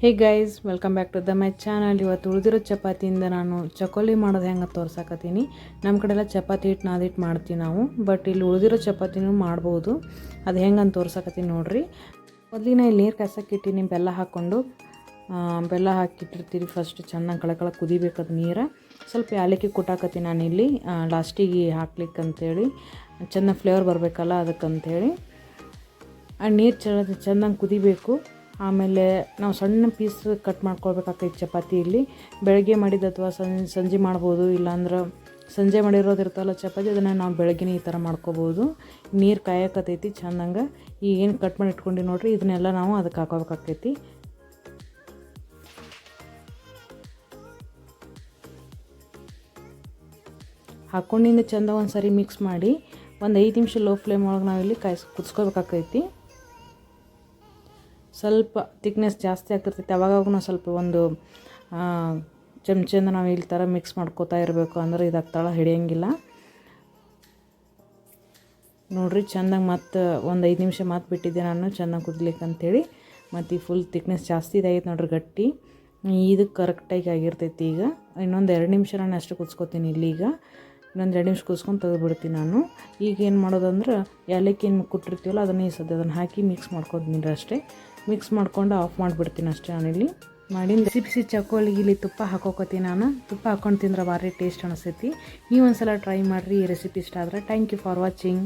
Hey guys welcome back to the my channel ಇವತ್ತು ಉಳಿದಿರೋ ಚಪಾತಿಯಿಂದ ನಾನು ಚಕೋಲಿ ಮಾಡೋದು ಹೆಂಗೆ ತೋರ್ಸಾಕತ್ತೀನಿ. ನಮ್ಮ ಕಡೆ ಎಲ್ಲ ಚಪಾತಿ ಹಿಟ್ಟು ನಾದಿಟ್ಟು ಮಾಡ್ತೀವಿ ನಾವು ಬಟ್ ಇಲ್ಲಿ ಉಳಿದಿರೋ ಚಪಾತಿನೂ ಮಾಡ್ಬೋದು. ಅದು ಹೆಂಗೆ ಅಂತ ತೋರ್ಸಕತ್ತೀನಿ ಮೊದಲಿಗೆ ಮೊದಲಿನ ಇಲ್ಲಿ ನೀರು ಕಾಸಕ್ಕೆ ಇಟ್ಟಿನಿ, ಬೆಲ್ಲ ಹಾಕ್ಕೊಂಡು ಬೆಲ್ಲ ಹಾಕಿಟ್ಟಿರ್ತೀರಿ ಫಸ್ಟ್ ಚೆನ್ನಾಗಿ ಕಳಕಳ ಕುದಿಬೇಕು ಅದು ನೀರು. ಸ್ವಲ್ಪ ಯಾಲಕ್ಕಿ ನಾನು ನಾನಿಲ್ಲಿ ಲಾಸ್ಟಿಗೆ ಹಾಕ್ಲಿಕ್ಕೆ ಅಂತೇಳಿ. ಚೆನ್ನಾಗಿ ಫ್ಲೇವರ್ ಬರಬೇಕಲ್ಲ ಅದಕ್ಕಂತೇಳಿ. ಆ, ನೀರು ಚೆನ್ನ ಚೆನ್ನಾಗಿ ಕುದಿಬೇಕು. ಆಮೇಲೆ ನಾವು ಸಣ್ಣ ಪೀಸ್ ಕಟ್ ಮಾಡ್ಕೊಳ್ಬೇಕಾಗ್ತೈತೆ ಚಪಾತಿ ಇಲ್ಲಿ ಬೆಳಗ್ಗೆ ಮಾಡಿದ್ದು ಅಥವಾ ಸಂಜೆ ಮಾಡ್ಬೋದು, ಇಲ್ಲಾಂದ್ರೆ ಸಂಜೆ ಮಾಡಿರೋದು ಇರ್ತಲ್ಲ ಚಪಾತಿ, ಅದನ್ನು ನಾವು ಬೆಳಗ್ಗೆನೇ ಈ ಥರ ಮಾಡ್ಕೋಬೋದು. ನೀರು ಕಾಯಕತ್ತೈತಿ ಚೆಂದಂಗೆ. ಈಗ ಏನು ಕಟ್ ಮಾಡಿ ಇಟ್ಕೊಂಡು ನೋಡ್ರಿ, ಇದನ್ನೆಲ್ಲ ನಾವು ಅದಕ್ಕೆ ಹಾಕೋಬೇಕಾಗ್ತೈತಿ ಹಾಕ್ಕೊಂಡಿಂದ ಚಂದ ಒಂದು ಸರಿ ಮಿಕ್ಸ್ ಮಾಡಿ ಒಂದು ಐದು ನಿಮಿಷ ಲೋ ಫ್ಲೇಮ್ ಒಳಗೆ ನಾವಿಲ್ಲಿ ಕಾಯಿಸ್ ಕುದಿಸ್ಕೋಬೇಕಾಕೈತಿ ಸ್ವಲ್ಪ ತಿಕ್ನೆಸ್ ಜಾಸ್ತಿ ಆಗ್ತಿರ್ತೈತೆ. ಅವಾಗೂ ಸ್ವಲ್ಪ ಒಂದು ಚಮಚದಿಂದ ನಾವು ಇಲ್ಲಿ ಥರ ಮಿಕ್ಸ್ ಮಾಡ್ಕೋತಾ ಇರಬೇಕು ಅಂದ್ರೆ ತಳ ಹಿಡಿಯಂಗಿಲ್ಲ. ನೋಡಿರಿ, ಚೆಂದಾಗಿ ಮತ್ತು ಒಂದು ಐದು ನಿಮಿಷ ಮತ್ತೆ ಬಿಟ್ಟಿದ್ದೆ ನಾನು ಚೆನ್ನಾಗಿ ಕುದ್ಲಿಕ್ಕೆ ಅಂಥೇಳಿ ಮತ್ತು ಈ ಫುಲ್ ತಿಕ್ನೆಸ್ ಜಾಸ್ತಿ ಇದಾಗೈತೆ ನೋಡ್ರಿ ಗಟ್ಟಿ. ಇದು ಕರೆಕ್ಟಾಗಿ ಆಗಿರ್ತೈತಿ ಈಗ. ಇನ್ನೊಂದು ಎರಡು ನಿಮಿಷ ನಾನು ಅಷ್ಟು ಕುದಿಸ್ಕೊತೀನಿ ಇಲ್ಲಿ ಈಗ. ಇನ್ನೊಂದು ಎರಡು ನಿಮಿಷ ಕುದಿಸ್ಕೊಂಡು ತೆಗೆದುಬಿಡ್ತೀನಿ ನಾನು. ಈಗ ಏನು ಮಾಡೋದಂದ್ರೆ ಏಲಕ್ಕಿ ಏನು ಕುಟ್ಟಿರ್ತೀವಲ್ಲ ಅದನ್ನ ಈ ಸದ್ಯ ಅದನ್ನು ಹಾಕಿ ಮಿಕ್ಸ್ ಮಾಡ್ಕೊತೀನಿ ಅಷ್ಟೇ. ಮಿಕ್ಸ್ ಮಾಡಿಕೊಂಡು ಆಫ್ ಮಾಡಿಬಿಡ್ತೀನಿ ಅಷ್ಟೇ ನಾನಿಲ್ಲಿ. ಮಾಡಿ ಬಿಸಿ ಬಿಸಿ ಚಕೋಳಿಗೆ ಇಲ್ಲಿ ತುಪ್ಪ ಹಾಕೋಕತ್ತೀನಿ ನಾನು. ತುಪ್ಪ ಹಾಕೊಂಡು ತಿಂದ್ರೆ ಭಾರಿ ಟೇಸ್ಟ್ ಅನಿಸ್ತೈತಿ ನೀವು ಒಂದ್ಸಲ ಟ್ರೈ ಮಾಡಿರಿ, ಈ ರೆಸಿಪಿ ಇಷ್ಟ ಆದರೆ. Thank you for watching